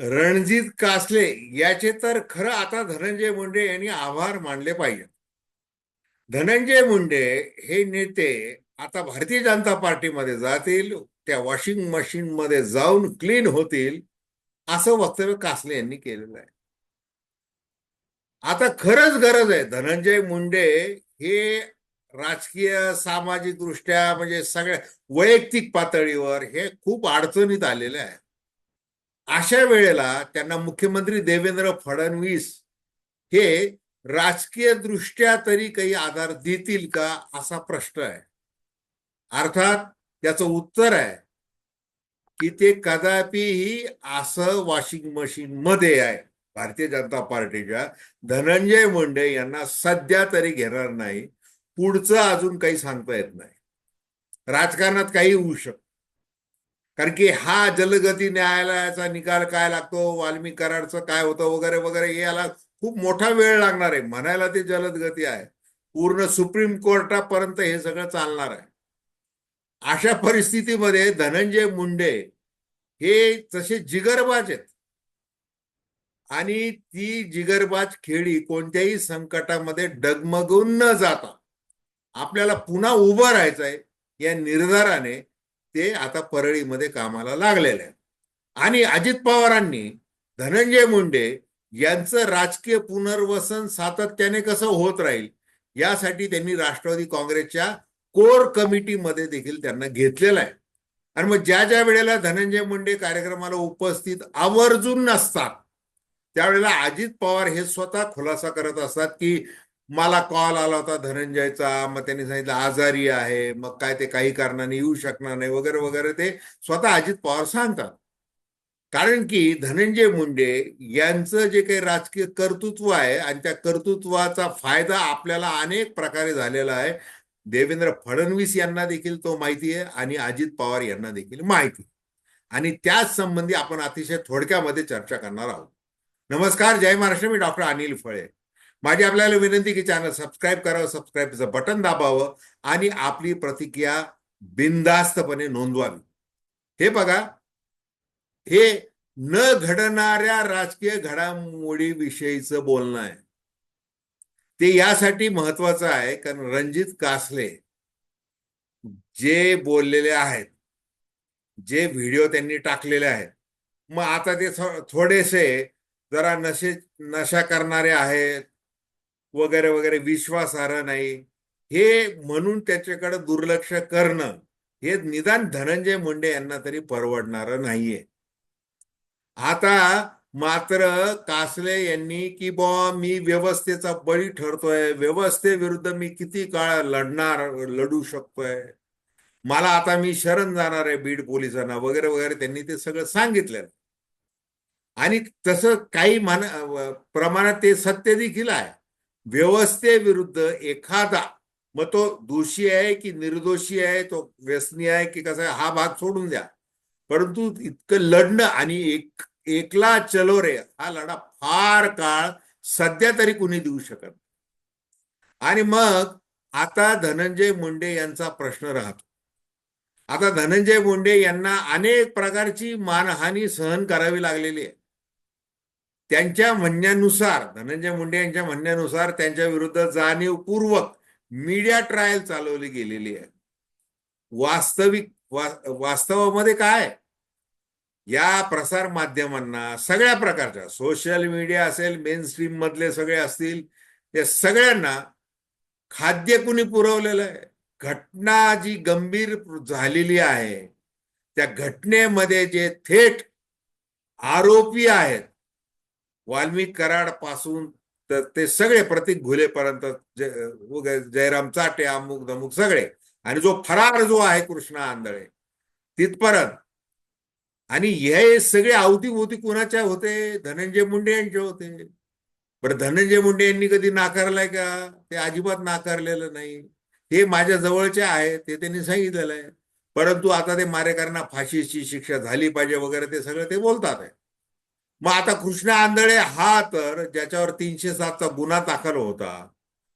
रणजित कासले याचे तर खरं आता धनंजय मुंडे यांनी आभार मानले पाहिजे. धनंजय मुंडे हे नेते आता भारतीय जनता पार्टीमध्ये जातील त्या वॉशिंग मशीन मध्ये जाऊन क्लीन होतील असं वक्तव्य कासले यांनी केलेलं आहे. आता खरंच गरज आहे धनंजय मुंडे हे राजकीय सामाजिक दृष्ट्या म्हणजे सगळ्या वैयक्तिक पातळीवर हे खूप अडचणीत आलेले आहे अशा वेळेला त्यांना मुख्यमंत्री देवेंद्र फडणवीस हे राजकीय दृष्ट्या तरी काही आधार देतील का असा प्रश्न आहे. अर्थात त्याचं उत्तर आहे की ते कदापिही असं वॉशिंग मशीन मध्ये आहे. भारतीय जनता पार्टीच्या धनंजय मुंडे यांना सध्या तरी घेणार नाही. पुढचं अजून काही सांगता येत नाही. राजकारणात काही होऊ शकतं. कारण की हा जलगती न्यायालयाचा निकाल काय लागतो वाल्मिक कराडचं काय होतं वगैरे वगैरे याला खूप मोठा वेळ लागणार आहे. म्हणायला ते जलदगती आहे. पूर्ण सुप्रीम कोर्टापर्यंत हे सगळं चालणार आहे. अशा परिस्थितीमध्ये धनंजय मुंडे हे तसे जिगरबाज आहेत. आणि ती जिगरबाज खेळी कोणत्याही संकटामध्ये डगमगून न जाता आपल्याला पुन्हा उभं राहायचंय या निर्धाराने ते आता परळीमध्ये कामाला लागलेले आहेत. आणि अजित पवारांनी धनंजय मुंडे यांचं राजकीय पुनर्वसन सातत्याने कसं होत राहील यासाठी त्यांनी राष्ट्रवादी काँग्रेसच्या कोर कमिटीमध्ये देखील त्यांना घेतलेलं आहे. आणि मग ज्या ज्या वेळेला धनंजय मुंडे कार्यक्रमाला उपस्थित आवर्जून नसतात त्यावेळेला अजित पवार हे स्वतः खुलासा करत असतात की मला कॉल आला होता धनंजयचा मग त्यांनी सांगितलं आजारी आहे मग काय ते काही कारणाने येऊ शकणार नाही वगैरे वगैरे ते स्वतः अजित पवार सांगतात. कारण की धनंजय मुंडे यांचं जे काही राजकीय कर्तृत्व आहे आणि त्या कर्तृत्वाचा फायदा आपल्याला अनेक प्रकारे झालेला आहे. देवेंद्र फडणवीस यांना देखील तो माहिती आहे आणि अजित पवार यांना देखील माहिती आणि त्याच संबंधी आपण अतिशय थोडक्यामध्ये चर्चा करणार आहोत. नमस्कार जय महाराष्ट्र. मी डॉक्टर अनिल फळे. माझी आपल्याला विनंती की चॅनल सबस्क्राईब करावं सबस्क्राईबचं बटन दाबावं आणि आपली प्रतिक्रिया बिनधास्तपणे नोंदवावी. हे बघा हे न घडणाऱ्या राजकीय घडामोडीविषयीचं बोलणं आहे. ते यासाठी महत्वाचं आहे कारण रणजित कासले जे बोललेले आहेत जे व्हिडिओ त्यांनी टाकलेले आहेत मग आता ते थोडेसे जरा नशे नशा करणारे आहेत वगैरे वगैरे विश्वासार्ह नाही. हे म्हणून त्याच्याकडे दुर्लक्ष करणं हे निदान धनंजय मुंडे यांना तरी परवडणार नाहीये. आता मात्र कासले यांनी की बॉ मी व्यवस्थेचा बळी ठरतोय व्यवस्थेविरुद्ध मी किती काळ लढणार लढू शकतोय? मला आता मी शरण जाणार आहे बीड पोलिसांना वगैरे वगैरे त्यांनी ते सगळं सांगितलं. आणि तसं काही मान प्रमाणात ते सत्य देखील आहे. व्यवस्थेविरुद्ध एखादा मग तो दोषी आहे की निर्दोषी आहे तो व्यसनी आहे की कसा आहे हा भाग सोडून द्या. परंतु इतकं लढणं आणि एक एकला चलो रे हा लढा फार काळ सध्या तरी कुणी देऊ शकत आणि मग आता धनंजय मुंडे यांचा प्रश्न राहतो. आता धनंजय मुंडे यांना अनेक प्रकारची मानहानी सहन करावी लागलेली आहे. त्यांच्या म्हणण्यानुसार धनंजय मुंडे यांच्या म्हणण्यानुसार त्यांच्या विरुद्ध जाणीवपूर्वक मीडिया ट्रायल चालवली गेलेली आहे. वास्तविक वा वास्तवामध्ये काय? या प्रसार माध्यमांना सगळ्या प्रकारच्या सोशल मीडिया असेल मेन स्ट्रीम मधले सगळे असतील या सगळ्यांना खाद्य कुणी पुरवलेलं आहे? घटना जी गंभीर झालेली आहे त्या घटनेमध्ये जे थेट आरोपी आहेत वाल्मिक कराडपासून तर ते सगळे प्रतीक घुलेपर्यंत जयराम चाटे अमुक धमुक सगळे. आणि जो फरार जो आहे कृष्णा आंधळे तिथपर्यंत. आणि हे सगळे अवतीभोवती कुणाच्या होते? धनंजय मुंडे यांचे होते. बरं धनंजय मुंडे यांनी कधी नाकारलाय का? ते अजिबात नाकारलेलं नाही. हे माझ्या जवळचे आहे ते त्यांनी सांगितलेलं आहे. परंतु आता ते मारेकरांना फाशीची शिक्षा झाली पाहिजे वगैरे ते सगळं ते बोलतात आहे. मग आता कृष्णा आंधळे हा तर ज्याच्यावर तीनशे सातचा गुन्हा दाखल होता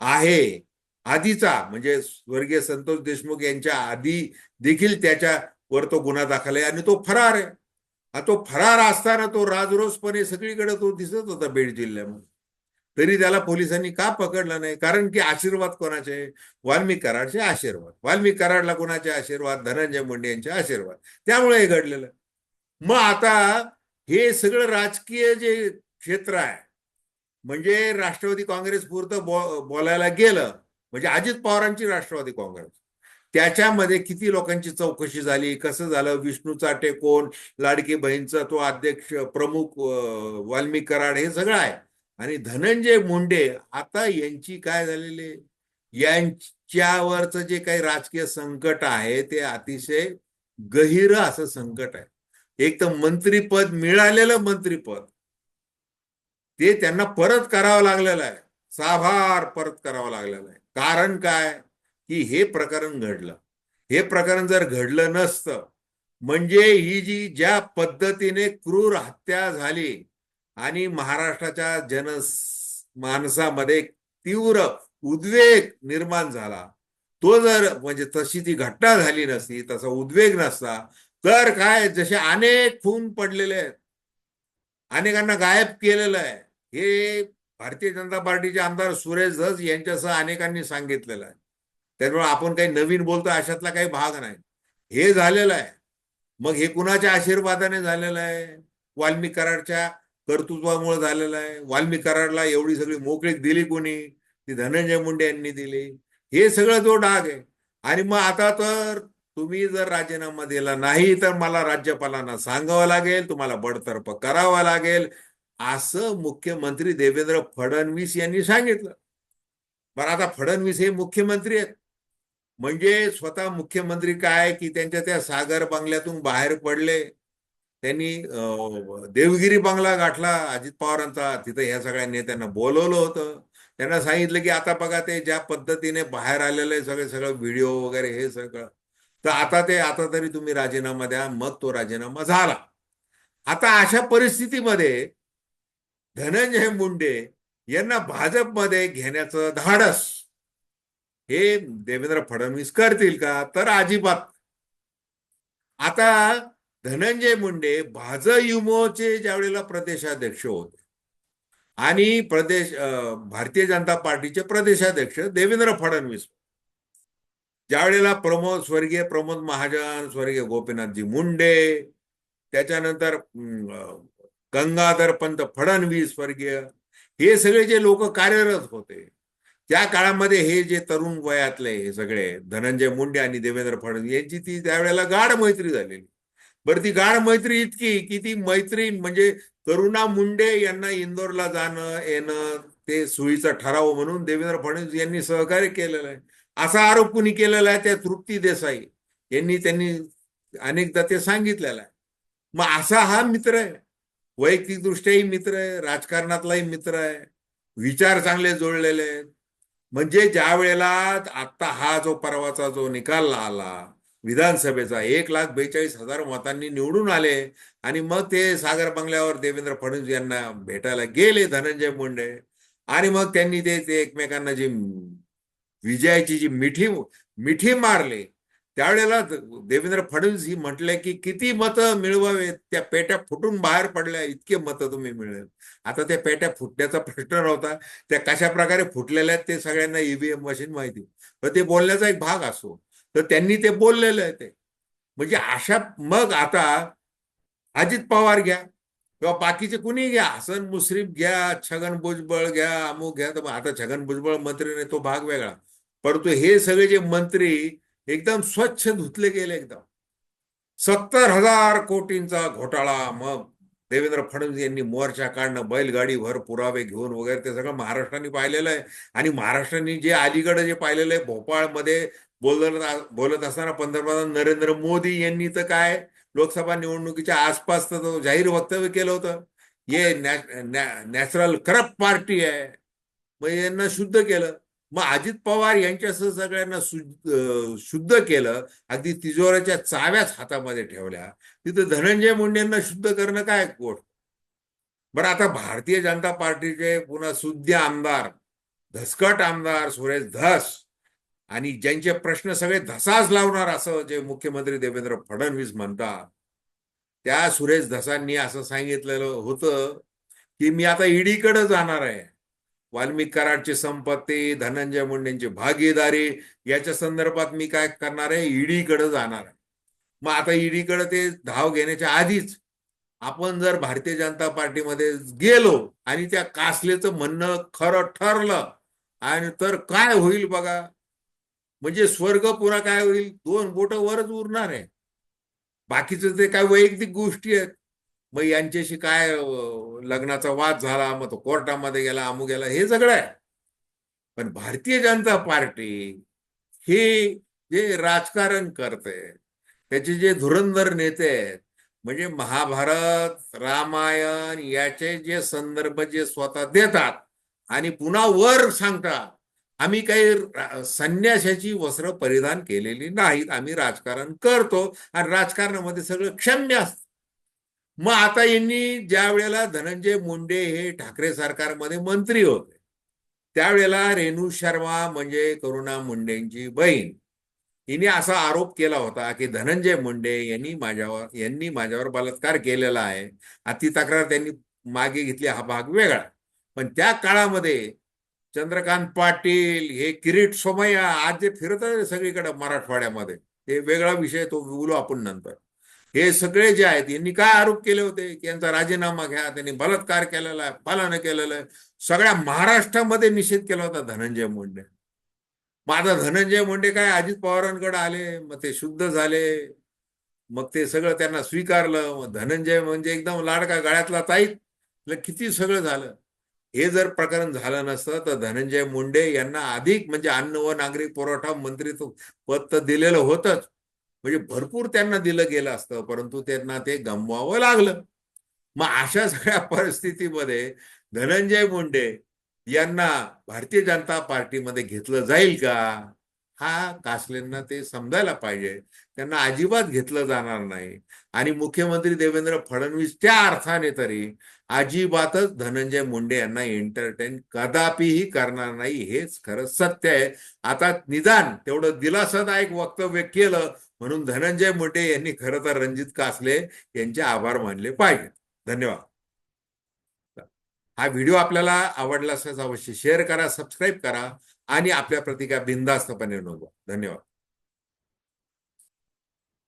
आहे. आधीचा म्हणजे स्वर्गीय संतोष देशमुख यांच्या आधी देखील त्याच्यावर तो गुन्हा दाखल आहे आणि तो फरार आहे. हा तो फरार असताना तो राजरोसपणे सगळीकडे तो दिसत होता बीड जिल्ह्यामध्ये. तरी त्याला पोलिसांनी का पकडलं नाही? कारण की आशीर्वाद कोणाचे? वाल्मिक कराडचे आशीर्वाद. वाल्मिक कराडला कोणाचे आशीर्वाद? धनंजय मुंडे यांचे आशीर्वाद. त्यामुळे हे घडलेलं. मग आता हे सगळं राजकीय जे क्षेत्र आहे म्हणजे राष्ट्रवादी काँग्रेस पुरतं बो बोलायला गेलं म्हणजे अजित पवारांची राष्ट्रवादी काँग्रेस. त्याच्यामध्ये किती लोकांची चौकशी झाली कसं झालं विष्णूचा टेकोन लाडकी बहीणचा तो अध्यक्ष प्रमुख वाल्मी कराड हे सगळं आहे. आणि धनंजय मुंडे आता यांची काय झालेली यांच्यावरचं जे काही राजकीय संकट आहे ते अतिशय गहिरं असं संकट आहे. एक तर मंत्रीपद मिळालेलं मंत्रीपद. ते त्यांना परत करावं लागलेलं आहे. साभार परत करावं लागलेलं आहे. कारण काय? की हे प्रकरण घडलं. हे प्रकरण जर घडलं नसतं म्हणजे ही जी ज्या पद्धतीने क्रूर हत्या झाली आणि महाराष्ट्राच्या जन माणसामध्ये तीव्र उद्वेग निर्माण झाला तो जर म्हणजे तशी ती घटना झाली नसती तसा उद्वेग नसता तर काय जसे अनेक खून पडलेले आहेत अनेकांना गायब केलेलं आहे. हे भारतीय जनता पार्टीचे आमदार सुरेश धस यांच्यासह अनेकांनी सांगितलेलं आहे. त्यामुळे आपण काही नवीन बोलतो अशातला काही भाग नाही. हे झालेलं आहे. मग हे कुणाच्या आशीर्वादाने झालेलं आहे? वाल्मी कराडच्या कर्तृत्वामुळे झालेलं आहे. वाल्मी कराडला एवढी सगळी मोकळीक दिली कोणी? ती धनंजय मुंडे यांनी दिली. हे सगळं जो डाग आहे. आणि मग आता तर तुम्ही जर राजीनामा दिला नाही तर मला राज्यपालांना सांगावं लागेल तुम्हाला बडतर्फ करावा लागेल. असं मुख्यमंत्री देवेंद्र फडणवीस यांनी सांगितलं. बरं आता फडणवीस हे मुख्यमंत्री आहेत. म्हणजे स्वतः मुख्यमंत्री काय की त्यांच्या त्या सागर बंगल्यातून बाहेर पडले. त्यांनी देवगिरी बंगला गाठला अजित पवारांचा तिथं ह्या सगळ्या नेत्यांना बोलवलं होतं. त्यांना सांगितलं की आता बघा ते ज्या पद्धतीने बाहेर आलेलं आहे सगळे सगळं व्हिडिओ वगैरे हे सगळं. तर आता ते आता तरी तुम्ही राजीनामा द्या मग तो राजीनामा झाला. आता अशा परिस्थितीमध्ये धनंजय मुंडे यांना भाजपमध्ये घेण्याचं धाडस हे देवेंद्र फडणवीस करतील का? तर अजिबात. आता धनंजय मुंडे भाजयुमोचे ज्यावेळेला प्रदेशाध्यक्ष होते आणि प्रदेश भारतीय जनता पार्टीचे प्रदेशाध्यक्ष देवेंद्र फडणवीस ज्यावेळेला प्रमोद स्वर्गीय प्रमोद महाजन स्वर्गीय गोपीनाथजी मुंडे त्याच्यानंतर गंगाधर पंत फडणवीस स्वर्गीय हे सगळे जे लोक कार्यरत होते त्या काळामध्ये हे जे तरुण वयातले हे सगळे धनंजय मुंडे आणि देवेंद्र फडणवीस यांची ती त्यावेळेला गाढ मैत्री झालेली. बरं ती गाढ मैत्री इतकी की ती मैत्री म्हणजे करुणा मुंडे यांना इंदोरला जाणं येणं ते सुईचा ठराव म्हणून देवेंद्र फडणवीस यांनी सहकार्य केलेलं आहे. असा आरोप कुणी केलेला आहे त्या तृप्ती देसाई यांनी त्यांनी अनेकदा ते सांगितलेलं आहे. मग असा हा मित्र आहे. वैयक्तिकदृष्ट्याही मित्र आहे राजकारणातलाही मित्र आहे. विचार चांगले जोडलेले आहेत. म्हणजे ज्या वेळेला आता हा जो परवाचा जो निकाल आला विधानसभेचा एक लाख बेचाळीस हजार मतांनी निवडून आले आणि मग ते सागर बंगल्यावर देवेंद्र फडणवीस यांना भेटायला गेले धनंजय मुंडे. आणि मग त्यांनी ते ते एकमेकांना जे विजयाची जी मिठी मिठी मारली त्यावेळेला देवेंद्र फडणवीस ही म्हटले की किती मतं मिळवावे त्या पेट्या फुटून बाहेर पडल्या इतके मतं तुम्ही मिळेल आता त्या पेट्या फुटण्याचा प्रश्न नव्हता. त्या कशा प्रकारे फुटलेल्या आहेत ते सगळ्यांना ईव्हीएम मशीन माहिती. तर ते बोलण्याचा एक भाग असो. तर त्यांनी ते बोललेलं आहे ते. म्हणजे अशा मग आता अजित पवार घ्या किंवा बाकीचे कुणी घ्या? हसन मुश्रीफ घ्या छगन भुजबळ घ्या अमुक घ्या. तर आता छगन भुजबळ मंत्री नाही तो भाग वेगळा. परंतु हे सगळे जे मंत्री एकदम स्वच्छ धुतले गेले एकदम. सत्तर हजार कोटींचा घोटाळा मग देवेंद्र फडणवीस यांनी मोर्चा काढणं बैलगाडीभर पुरावे घेऊन वगैरे ते सगळं महाराष्ट्राने पाहिलेलं आहे. आणि महाराष्ट्राने जे अलीकडे जे पाहिलेलं आहे भोपाळमध्ये बोलत बोलत असताना पंतप्रधान नरेंद्र मोदी यांनी तर काय लोकसभा निवडणुकीच्या आसपास तर जाहीर वक्तव्य केलं होतं. हे नॅचरल करप्ट पार्टी आहे. मग यांना शुद्ध केलं. मग अजित पवार यांच्यासह सगळ्यांना शुद्ध केलं अगदी तिजोऱ्याच्या चाव्याच हातामध्ये ठेवल्या. तिथं धनंजय मुंडेंना शुद्ध करणं काय गोड? बरं आता भारतीय जनता पार्टीचे पुन्हा शुद्ध आमदार धसकट आमदार सुरेश धस आणि ज्यांचे प्रश्न सगळे धसाच लावणार असं जे मुख्यमंत्री देवेंद्र फडणवीस म्हणतात त्या सुरेश धसांनी असं सांगितलेलं होतं की मी आता ईडीकडे जाणार आहे. वाल्मिक कराडची संपत्ती धनंजय मुंडेंची भागीदारी याच्या संदर्भात मी काय करणार आहे? ईडीकडे जाणार आहे. मग आता ईडीकडे ते धाव घेण्याच्या आधीच आपण जर भारतीय जनता पार्टीमध्ये गेलो आणि त्या कासलेचं म्हणणं खरं ठरलं आणि तर काय होईल बघा? म्हणजे स्वर्ग पुरा काय होईल? दोन बोट वरच उरणार आहे. बाकीचं ते काय वैयक्तिक गोष्टी आहेत मग यांच्याशी काय लग्नाचा वाद झाला मग तो कोर्टामध्ये गेला अमुक गेला हे सगळं आहे. पण भारतीय जनता पार्टी हे जे राजकारण करते त्याचे जे धुरंधर नेते आहेत म्हणजे महाभारत रामायण याचे जे संदर्भ जे स्वतः देतात आणि पुन्हा वर सांगतात आम्ही काही संन्याशाची संन्यासाची वस्त्र परिधान केलेली नाहीत आम्ही राजकारण करतो आणि राजकारणामध्ये सगळं क्षम्य असतं. मग आता यांनी ज्या वेळेला धनंजय मुंडे हे ठाकरे सरकारमध्ये मंत्री होते त्यावेळेला रेणू शर्मा म्हणजे करुणा मुंडेंची बहीण हिने असा आरोप केला होता की धनंजय मुंडे यांनी माझ्यावर यांनी माझ्यावर बलात्कार केलेला आहे. आणि ती तक्रार त्यांनी मागे घेतली हा भाग वेगळा. पण त्या काळामध्ये चंद्रकांत पाटील हे किरीट सोमय्या आज जे फिरत आहे सगळीकडे मराठवाड्यामध्ये ते वेगळा विषय तो बोलू आपण नंतर. हे सगळे जे आहेत यांनी काय आरोप केले होते की यांचा राजीनामा घ्या त्यांनी बलात्कार केलेला आहे पालन केलेलं आहे. सगळ्या महाराष्ट्रामध्ये निषेध केला होता धनंजय मुंडे. मग आता धनंजय मुंडे काय अजित पवारांकडे आले मग ते शुद्ध झाले. मग ते सगळं त्यांना स्वीकारलं. मग धनंजय म्हणजे एकदम लाडका गळ्यातला ताईत किती सगळं झालं? हे जर प्रकरण झालं नसतं तर धनंजय मुंडे यांना अधिक म्हणजे अन्न व नागरिक पुरवठा मंत्री पद तर दिलेलं होतंच. म्हणजे भरपूर त्यांना दिलं गेलं असतं परंतु त्यांना ते गमवावं लागलं. मग अशा सगळ्या परिस्थितीमध्ये धनंजय मुंडे यांना भारतीय जनता पार्टीमध्ये घेतलं जाईल का? हा कासलेंना ते समजायला पाहिजे. त्यांना अजिबात घेतलं जाणार नाही. आणि मुख्यमंत्री देवेंद्र फडणवीस त्या अर्थाने तरी अजिबातच धनंजय मुंडे यांना एंटरटेन कदापिही करणार नाही हेच खरं सत्य आहे. आता निदान तेवढं दिलासादायक वक्तव्य केलं म्हणून धनंजय मुंडे यांनी खरं तर रणजित कासले यांचे आभार मानले पाहिजे धन्यवाद. हा व्हिडिओ आपल्याला आवडला असल्यास अवश्य शेअर करा सबस्क्राईब करा आणि आपल्या प्रतिका बिंदास्तपणे नोंदवा. धन्यवाद.